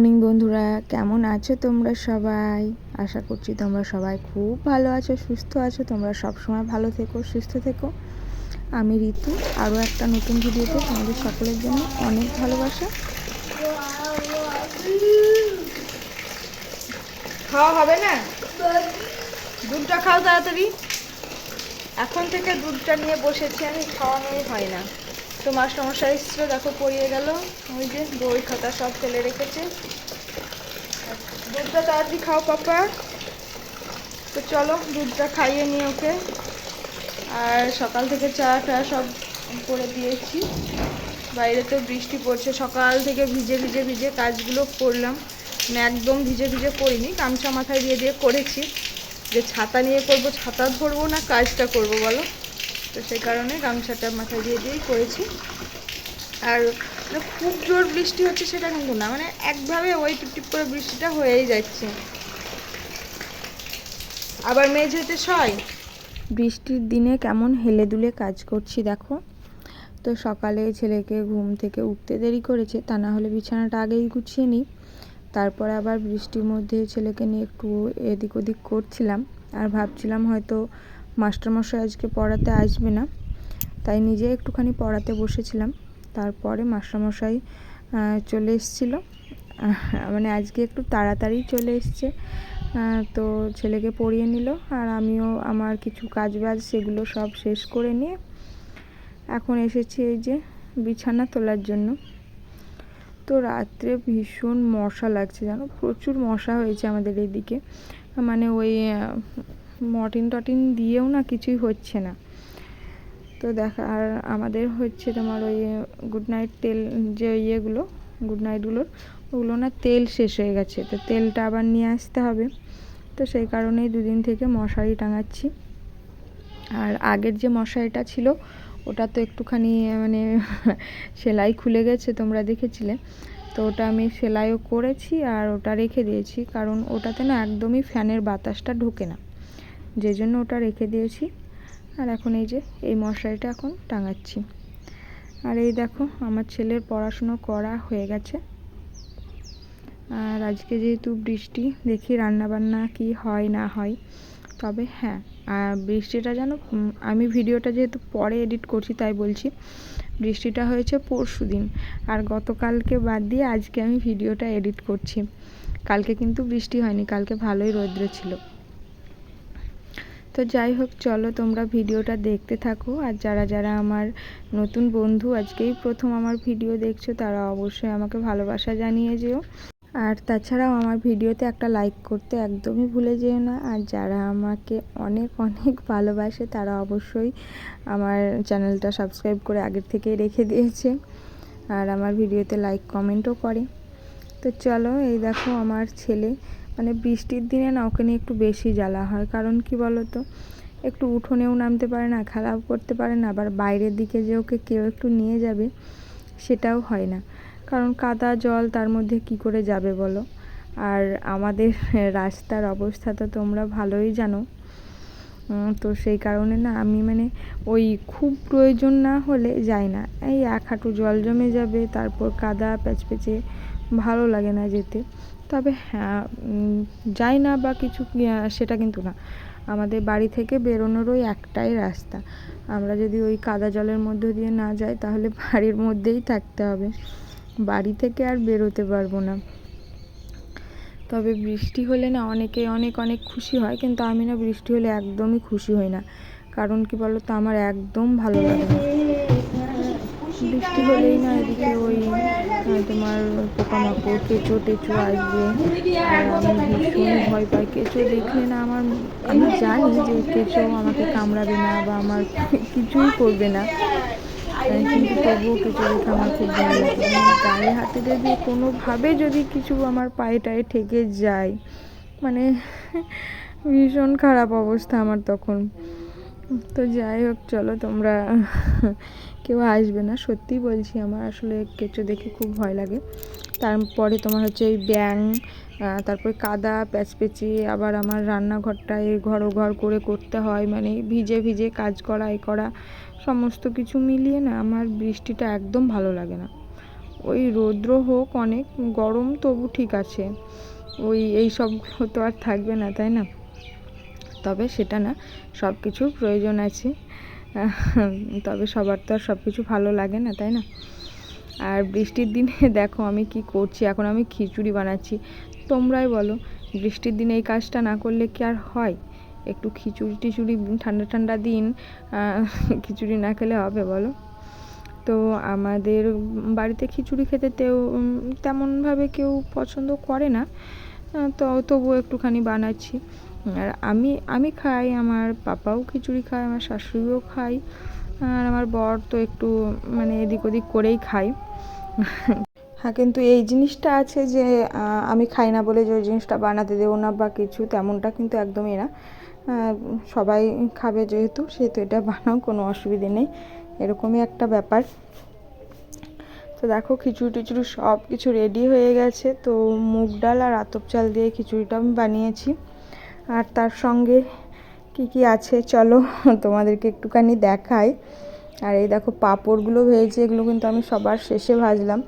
Morning বন্ধুরা, কেমন আছো তোমরা সবাই? আশা করছি তোমরা সবাই খুব ভালো আছো, সুস্থ আছো। তোমরা সব সময় ভালো থেকো, সুস্থ থেকো। আমি ঋতু আরও একটা নতুন ভিডিওতে তোমাদের সকলের জন্য অনেক ভালোবাসা। খাওয়া হবে না? দুধটা খাও তাড়াতাড়ি। এখন থেকে দুধটা নিয়ে বসেছি আমি খাওয়ানোই হয় না। তো মাস্টারমশাই এসেছিল, দেখো পড়িয়ে গেল। ওই যে বই খাতা সব ফেলে রেখেছে। দুধটা তাড়াতাড়ি খাও পাপা। তো চলো, দুধটা খাইয়ে নিই ওকে। আর সকাল থেকে চা টা সব করে দিয়েছি। বাইরে তো বৃষ্টি পড়ছে, সকাল থেকে ভিজে ভিজে ভিজে কাজগুলো করলাম। মানে একদম ভিজে ভিজে করিনি, গামছা মাথায় দিয়ে দিয়ে করেছি। যে ছাতা নিয়ে করব, ছাতা ধরবো না, কাজটা করব বলো? তো সেই কারণে গামছাটা মাথায় দিয়ে দিয়েই করেছি। আর মানে খুব জোর বৃষ্টি হচ্ছে সেটা কিন্তু না মানে একভাবে ওই টিপ করে বৃষ্টিটা হয়েই যাচ্ছে। আবার মেঝেতে সয় বৃষ্টির দিনে কেমন হেলে দুলে কাজ করছি দেখো। তো সকালে ছেলেকে ঘুম থেকে উঠতে দেরি করেছে, তা না হলে বিছানাটা আগেই গুছিয়ে নিই। তারপরে আবার বৃষ্টির মধ্যে ছেলেকে নিয়ে একটু এদিক ওদিক করছিলাম, আর ভাবছিলাম হয়তো মাস্টারমশাই আজকে পড়াতে আসবে না, তাই নিজে একটুখানি পড়াতে বসেছিলাম। তারপরে মাস্টারমশাই চলে এসেছিল। মানে আজকে একটু তাড়াতাড়ি চলে এসছে। তো ছেলেকে পড়িয়ে নিল আর আমিও আমার কিছু কাজ বাজ সেগুলো সব শেষ করে নিয়ে এখন এসেছি এই যে বিছানা তোলার জন্য। তো রাত্রে ভীষণ মশা লাগছে জানো, প্রচুর মশা হয়েছে আমাদের এদিকে। মানে ওই মটিন টটিন দিয়েও না কিছুই হচ্ছে না। তো দেখা, আর আমাদের হচ্ছে তোমার ওই গুড নাইট তেল যে ইয়েগুলো গুড নাইটগুলোর ওগুলো না তেল শেষ হয়ে গেছে। তো তেলটা আবার নিয়ে আসতে হবে। তো সেই কারণেই দুদিন থেকে মশারি টাঙাচ্ছি। আর আগের যে মশারিটা ছিল, ওটা তো একটুখানি মানে সেলাই খুলে গেছে, তোমরা দেখেছিলে। তো ওটা আমি সেলাইও করেছি আর ওটা রেখে দিয়েছি। কারণ ওটাতে না একদমই ফ্যানের বাতাসটা ঢোকে না। যে জন্য ওটা রেখে দিয়েছি। আর এখন এই যে, এই মশারিটা এখন টাঙাচ্ছি। আর এই দেখো, আমার ছেলের পড়াশুনো করা হয়ে গেছে। আর আজকে যেহেতু বৃষ্টি, দেখি রান্নাবান্না কি হয়, না হয়। তবে হ্যাঁ আর বৃষ্টিটা যেন আমি ভিডিওটা যেহেতু পরে এডিট করছি, তাই বলছি, বৃষ্টিটা হয়েছে পরশু দিন। আর গতকালকে বাদ দিয়ে আজকে আমি ভিডিওটা এডিট করছি। কালকে কিন্তু বৃষ্টি হয়নি, কালকে ভালোই রৌদ্র ছিল। তো যাই হোক, চলো তোমরা ভিডিওটা দেখতে থাকো। আর যারা যারা আমার নতুন বন্ধু, আজকেই প্রথম আমার ভিডিও দেখছ, তারা অবশ্যই আমাকে ভালোবাসা জানিয়ে যেও। আর তাছাড়াও আমার ভিডিওতে একটা লাইক করতে একদমই ভুলে যেও না। আর যারা আমাকে অনেক অনেক ভালোবাসে, তারা অবশ্যই আমার চ্যানেলটা সাবস্ক্রাইব করে আগের থেকেই রেখে দিয়েছে। আর আমার ভিডিওতে লাইক, কমেন্টও করে। তো চলো, এই দেখো আমার ছেলে মানে বৃষ্টির দিনে না ওকে নিয়ে একটু বেশি জ্বালা হয়। কারণ কি বলো তো একটু উঠোনেও নামতে পারে না, খেলাও করতে পারে না, আবার বাইরের দিকে যে ওকে কেউ একটু নিয়ে যাবে সেটাও হয় না। কারণ কাদা জল তার মধ্যে কি করে যাবে বলো? আর আমাদের রাস্তার অবস্থা তো তোমরা ভালোই জানো। তো সেই কারণে না আমি মানে ওই খুব প্রয়োজন না হলে যাই না। এই এক হাঁটু জল জমে যাবে, তারপর কাদা প্যাচপেচে ভালো লাগে না যেতে। তবে হ্যাঁ যাই না বা কিছু সেটা কিন্তু না। আমাদের বাড়ি থেকে বেরোনোর ওই একটাই রাস্তা। আমরা যদি ওই কাদা জলের মধ্য দিয়ে না যাই, তাহলে বাড়ির মধ্যেই থাকতে হবে। বাড়ি থেকে আর বেরোতে পারব না। তবে বৃষ্টি হলে না অনেকে, অনেক অনেক খুশি হয়, কিন্তু আমি না বৃষ্টি হলে একদমই খুশি হই না। কারণ কি বলো তো আমার একদম ভালো লাগে না। বৃষ্টি হলেই না, এদিকে ওই তোমার পোকামাকড়, কেঁচো টেচো আসবে। আর আমি ভীষণ ভয় পাই। কেঁচো দেখলে না আমার, আমি জানি যে কেঁচো আমাকে কামড়াবে না বা আমার কিছুই করবে না। কিন্তু তবুও কিছু দেখে আমার খুব ভালো লাগে। মানে গায়ে হাতে যদি কোনোভাবে যদি কিছু আমার পায়ে টায়ে ঠেকে যায় মানে ভীষণ খারাপ অবস্থা আমার তখন। তো যাই হোক, চলো তোমরা কেউ আসবে না, সত্যি বলছি আমার আসলে কেঁচো দেখে খুব ভয় লাগে। তারপরে তোমার হচ্ছে ওই ব্যাং তারপরে কাদা, প্যাচপেচি, আবার আমার রান্নাঘরটা রান্নাঘরটায় ঘর ঘর করে করতে হয় মানে ভিজে ভিজে কাজ করা, এ করা, সমস্ত কিছু মিলিয়ে না আমার বৃষ্টিটা একদম ভালো লাগে না। ওই রৌদ্র হোক অনেক, গরম তবু ঠিক আছে। ওই, এই সবগুলো তো আর থাকবে না, তাই না? তবে সেটা না সব কিছুর প্রয়োজন আছে। তবে সবার তো আর সব কিছু ভালো লাগে না, তাই না? আর বৃষ্টির দিনে দেখো আমি কি করছি, এখন আমি খিচুড়ি বানাচ্ছি। তোমরাই বলো, বৃষ্টির দিনে এই কাজটা না করলে কি আর হয়? একটু খিচুড়ি টিচুড়ি ঠান্ডা ঠান্ডা দিন খিচুড়ি না খেলে হবে বলো? তো আমাদের বাড়িতে খিচুড়ি খেতে তেও তেমনভাবে কেউ পছন্দ করে না তো তবুও একটুখানি বানাচ্ছি। আর আমি আমি খাই, আমার পাপাও খিচুড়ি খায়, আমার শাশুড়িও খায়, আর আমার বর তো একটু মানে এদিক ওদিক করেই খায়। হ্যাঁ কিন্তু এই জিনিসটা আছে যে আমি খাই না বলে যে ওই জিনিসটা বানাতে দেবো না বা কিছু তেমনটা কিন্তু একদমই না। সবাই খাবে যেহেতু, সেহেতু এটা বানাও, কোনো অসুবিধে নেই, এরকমই একটা ব্যাপার। তো দেখো, খিচুড়ি টিচুড়ি সব কিছু রেডি হয়ে গেছে, তো মুগ ডাল আর আতপ চাল দিয়ে খিচুড়িটা আমি বানিয়েছি। আর তার সঙ্গে কি কি আছে, চলো তোমাদেরকে একটুখানি দেখাই। আর এই দেখো পাঁপড়গুলো ভেজে, এগুলো কিন্তু আমি সবার শেষে ভাজলাম।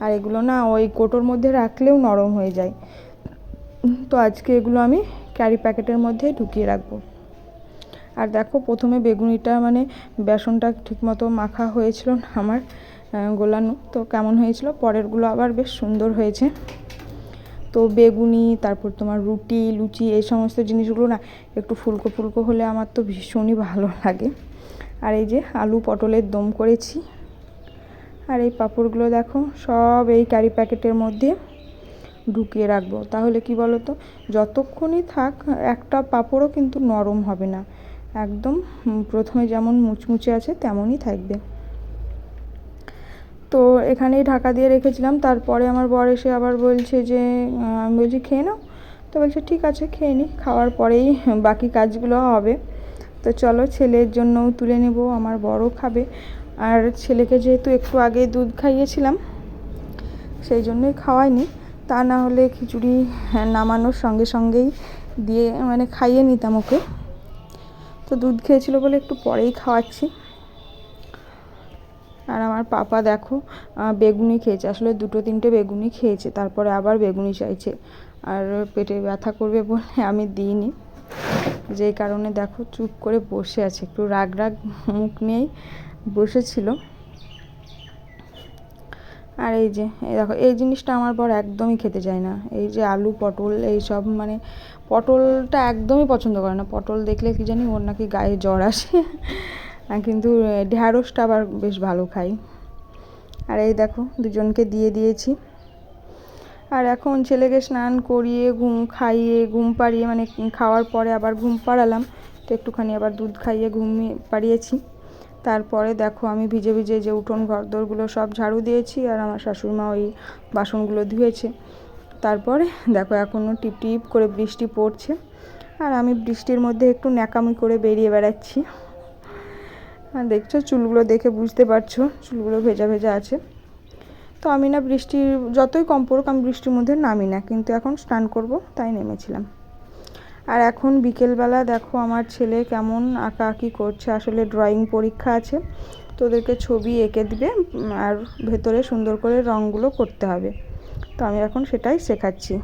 আর এগুলো না ওই কোটোর মধ্যে রাখলেও নরম হয়ে যায়। তো আজকে এগুলো আমি ক্যারি প্যাকেটের মধ্যে ঢুকিয়ে রাখব। আর দেখো প্রথমে বেগুনিটা মানে বেসনটা ঠিকমতো মাখা হয়েছিল আমার গোলানো। তো কেমন হয়েছিল? পরেরগুলো আবার বেশ সুন্দর হয়েছে। তো বেগুনি, তারপর তোমার রুটি, লুচি, এই সমস্ত জিনিসগুলো না একটু ফুলকো ফুলকো হলে আমার তো ভীষণই ভালো লাগে। আর এই যে আলু পটলের দম করেছি। আর এই পাঁপড়গুলো দেখো সব এই ক্যারি প্যাকেটের মধ্যে ঢুকিয়ে রাখব। তাহলে কি বলো তো যতক্ষণই থাক একটা পাঁপড়ও কিন্তু নরম হবে না। একদম প্রথমে যেমন মুচমুচে আছে তেমনই থাকবে। তো এখানেই ঢাকা দিয়ে রেখেছিলাম। তারপরে আমার বর এসে আবার বলছে যে আমি বলছি, খেয়ে নাও? তো বলছে, ঠিক আছে, খেয়ে নি। খাওয়ার পরেই বাকি কাজগুলো হবে। তো চলো, ছেলের জন্যও তুলে নেব, আমার বড়ও খাবে। আর ছেলেকে যেহেতু একটু আগে দুধ খাইয়েছিলাম, সেই জন্যই খাওয়াইনি। তা না হলে খিচুড়ি নামানোর সঙ্গে সঙ্গেই দিয়ে মানে খাইয়ে নিতাম ওকে। তো দুধ খেয়েছিল বলে একটু পরেই খাওয়াচ্ছি। আমার পাপা দেখো বেগুনি খেয়েছে। আসলে দুটো তিনটে বেগুনি খেয়েছে, তারপরে আবার বেগুনি চাইছে। আর পেটে ব্যথা করবে বলে আমি দিইনি। যেই কারণে দেখো চুপ করে বসে আছে। একটু রাগ রাগ মুখ নিয়েই বসেছিল। আর এই যে, এই দেখো, এই জিনিসটা আমার বর একদমই খেতে চায় না। এই যে আলু, পটল, এই সব মানে পটলটা একদমই পছন্দ করে না। পটল দেখলে কি জানি ওর নাকি গায়ে জ্বর আসে। কিন্তু ঢ্যাঁড়সটা আবার বেশ ভালো খাই। আর এই দেখো, দুজনকে দিয়ে দিয়েছি। আর এখন ছেলেকে স্নান করিয়ে, ঘুম খাইয়ে, ঘুম পাড়িয়ে মানে খাওয়ার পরে আবার ঘুম পাড়ালাম। তো একটুখানি আবার দুধ খাইয়ে ঘুমিয়ে পাড়িয়েছি। তারপরে দেখো, আমি ভিজে ভিজে যে উঠোন ঘরদোরগুলো সব ঝাড়ু দিয়েছি, আর আমার শাশুড়িমা ওই বাসনগুলো ধুয়েছে। তারপরে দেখো, এখনও টিপ টিপ করে বৃষ্টি পড়ছে। আর আমি বৃষ্টির মধ্যে একটু ন্যাকামি করে বেরিয়ে বেড়াচ্ছি। দেখছ? চুলগুলো দেখে বুঝতে পারছ। চুলগুলো ভেজা ভেজা আছে। তো আমি না বৃষ্টির যতই কম পড়ুক, আমি বৃষ্টির মধ্যে নামি না। কিন্তু এখন স্নান করব, তাই নেমেছিলাম। আর এখন বিকেলবেলা দেখো, আমার ছেলে কেমন আঁকা আঁকি করছে। আসলে ড্রয়িং পরীক্ষা আছে। তো ওদেরকে ছবি এঁকে দিবে আর ভেতরে সুন্দর করে রঙগুলো করতে হবে। তো আমি এখন সেটাই শেখাচ্ছি।